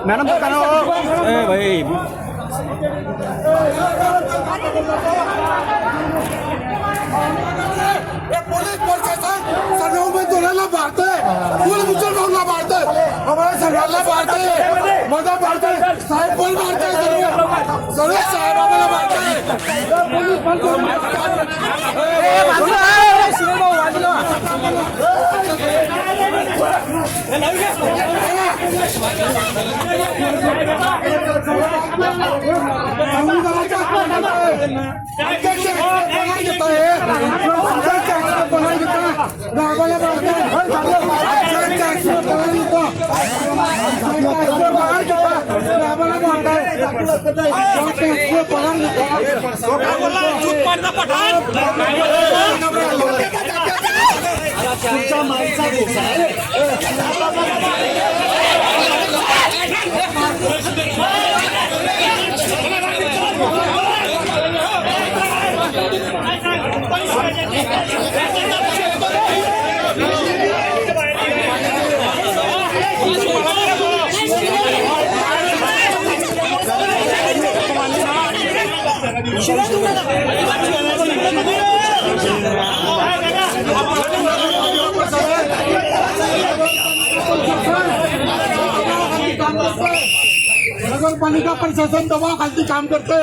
Madam तो काना ए भाई हे पोलीस प्रशासन सर्व उमेदवारांना मारतंय फुल मुसलमानला मारतंय आम्हाला सगळ्यांना मारतंय मजा मारतंय साहेब पण मारतंय सर्व सर्व साहेब आम्हाला मारतंय पोलीस पण संविधानाच्या नगरपालिका प्रशासन दबाव खालती काम करते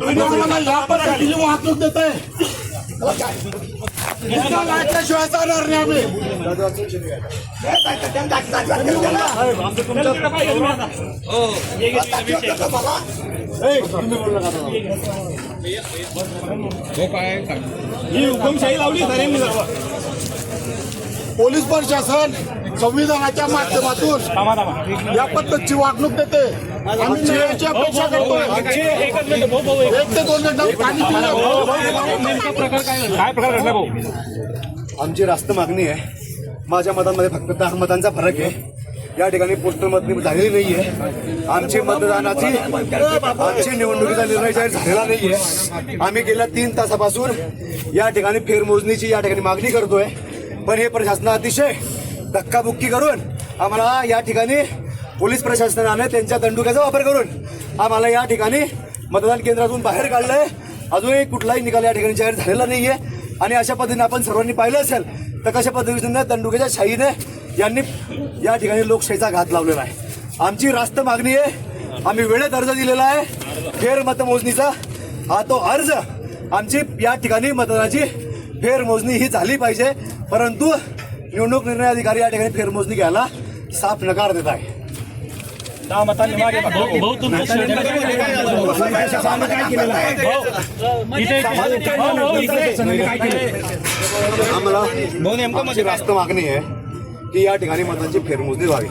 आणि आम्हाला या पद्धतीची वाहतूक देते शिवाय चालणार नाही आम्ही ही हुकुमशाही लावली सर पोलीस प्रशासन संविधानाच्या माध्यमातून या पद्धतीची वागणूक देते. आम्ही न्यायाची अपेक्षा करतोय. एक ते दोन मिनिटं. पाणी पिलं. काय प्रकार घडला भाऊ? आमची रास्त मागणी आहे. माझ्या मतांमध्ये फक्त दहा मतांचा फरक आहे. या ठिकाणी पोस्टल मतदान झालेली नाहीये. आमची मतदानाची आमची निवडणुकीचा निर्णय जाहीर झालेला नाहीये. आम्ही गेल्या तीन तासापासून या ठिकाणी फेरमोजणीची या ठिकाणी मागणी करतोय. पण हे प्रशासन अतिशय धक्काबुक्की करून आम्हाला या ठिकाणी पोलीस प्रशासनाने त्यांच्या दंडुक्याचा वापर करून आम्हाला या ठिकाणी मतदान केंद्रातून बाहेर काढलं आहे अजूनही कुठलाही निकाल या ठिकाणी जाहीर झालेला आहे आणि अशा पद्धतीने आपण सर्वांनी पाहिलं असेल तर कशा पद्धतीने दंडुकेच्या शाहीने यांनी या ठिकाणी लोकशाहीचा घात लावलेला आहे. आमची रास्त मागणी आहे. आम्ही वेळेत अर्ज दिलेला आहे. फेर मतमोजणीचा हा तो अर्ज आमची या ठिकाणी मतदानाची फेरमोजणी ही झाली पाहिजे. परंतु निवडणूक निर्णय अधिकारी या ठिकाणी फेरमोजणी घ्यायला साफ नकार देत आहे. दहा मतांनी मागे भाऊ आम्हाला आमची रास्त मागणी आहे की या ठिकाणी मतांची फेरमोजणी व्हावी.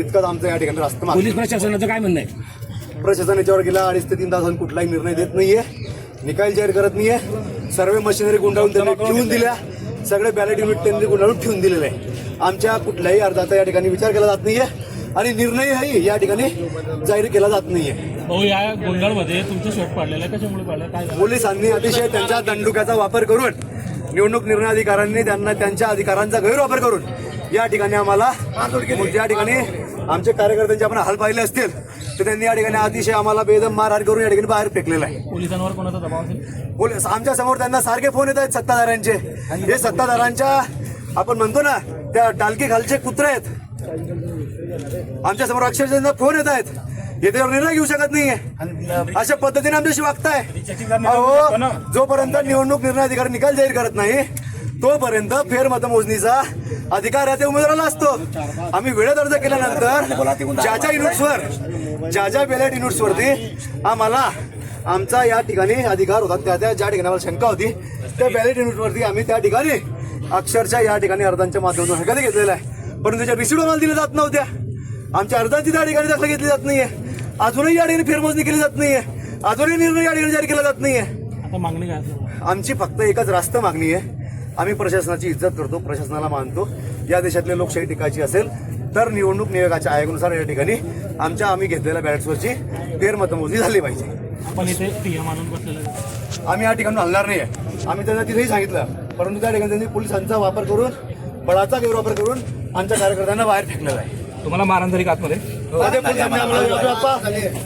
इतकंच आमचं या ठिकाणी रास्त मागणी. पोलीस प्रशासनाचं काय म्हणणं आहे? प्रशासन याच्यावर गेल्या अडीच ते तीन तासांत कुठलाही निर्णय देत नाहीये. निकाल जाहीर करत नाहीये. सर्व मशिनरी गुंडाळून त्यांनी ठेवून दिल्या. सगळे बॅलेट युनिट त्यांनी गुंडाळून ठेवून दिलेले आहे. आमच्या कुठल्याही अर्जाचा या ठिकाणी विचार केला जात नाहीये आणि निर्णयही या ठिकाणी जाहीर केला जात नाहीये. भाऊ या गोंधळमध्ये तुमचं शर्ट पाडलेलं आहे कशामुळे पाडलं? काय झालं? पोलिसांनी अतिशय त्यांच्या दंडुक्याचा वापर करून निवडणूक निर्णय अधिकाऱ्यांनी त्यांना त्यांच्या अधिकारांचा गैरवापर करून या ठिकाणी आम्हाला ज्या ठिकाणी आमच्या कार्यकर्त्यांचे आपण हाल पाहिले असतील तर त्यांनी या ठिकाणी अतिशय आम्हाला बेदम मारहाण करून या ठिकाणी बाहेर फेकलेला आहे. पोलिसांवर कोणाचा दबाव असेल? पोलीस आमच्यासमोर त्यांना सारखे फोन येत आहेत सत्ताधाऱ्यांचे. हे सत्ताधाऱ्यांच्या आपण म्हणतो ना त्या टालकी खालचे कुत्रे आहेत. आमच्यासमोर अक्षरशः फोन येत आहेत. हे त्यावर निर्णय घेऊ शकत नाहीये. अशा पद्धतीने आमच्याशी वागताय. अहो जोपर्यंत निवडणूक निर्णय अधिकारी निकाल जाहीर करत नाही तोपर्यंत फेर मतमोजणीचा अधिकार या त्या उमेदवाराला असतो. आम्ही वेळेत अर्ज केल्यानंतर ज्या ज्या युनिट्सवर ज्या ज्या बॅलेट युनिट्सवरती आम्हाला आमचा या ठिकाणी अधिकार होता. त्या त्या ज्या ठिकाणी आम्हाला शंका होती त्या बॅलेट युनिटवरती आम्ही त्या ठिकाणी अक्षरशः या ठिकाणी अर्जांच्या माध्यमातून हरकत घेतलेला आहे. परंतु त्याच्या रिसिप्ट आम्हाला दिल्या जात नव्हत्या. आमच्या अर्जाची त्या ठिकाणी दखल घेतली जात नाहीये. अजूनही या ठिकाणी फेरमोजणी केली जात नाहीये. अजूनही निर्णय या ठिकाणी जारी केला जात नाहीये. आता मागणी आमची फक्त एकच रास्त मागणी आहे. आम्ही प्रशासनाची इज्जत करतो प्रशासनाला मानतो. या देशातली लोकशाही टिकायची असेल तर निवडणूक नियोगाच्या आयोगानुसार या ठिकाणी आमच्या आम्ही घेतलेल्या बॅलेट्सवरची फेरमतमोजणी झाली पाहिजे. आम्ही या ठिकाणी हलणार नाही आहे आम्ही त्यांना तिथेही सांगितलं परंतु त्या ठिकाणी त्यांनी पोलिसांचा वापर करून बळाचा गैरवापर करून आमच्या कार्यकर्त्यांना बाहेर फेकलेला आहे. तुम्हाला का आतमध्ये? मध्ये पोलिसांनी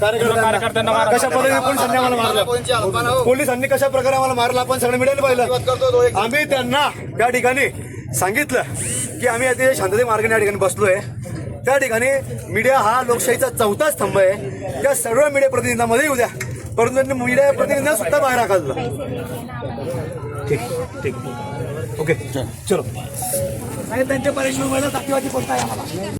कार्यकर्त्यांना. कशा पद्धतीने पोलिसांनी आम्हाला मारलं? पोलिसांनी कशा प्रकारे आम्हाला मारलं? आपण सगळं मिळायला पाहिलं. आम्ही त्यांना त्या ठिकाणी सांगितलं की आम्ही आता शांतते मार्गाने या ठिकाणी बसलोय. त्या ठिकाणी मीडिया हा लोकशाहीचा चौथा स्तंभ आहे. त्या सर्व मीडिया प्रतिनिधींमध्ये येऊ द्या परंतु त्यांनी मीडिया प्रतिनिधींना सुद्धा बाहेर हाकललं ठीक ठीक. ओके. चलो. त्यांच्या परीक्षेला जातीवादी कोणता आहे आम्हाला?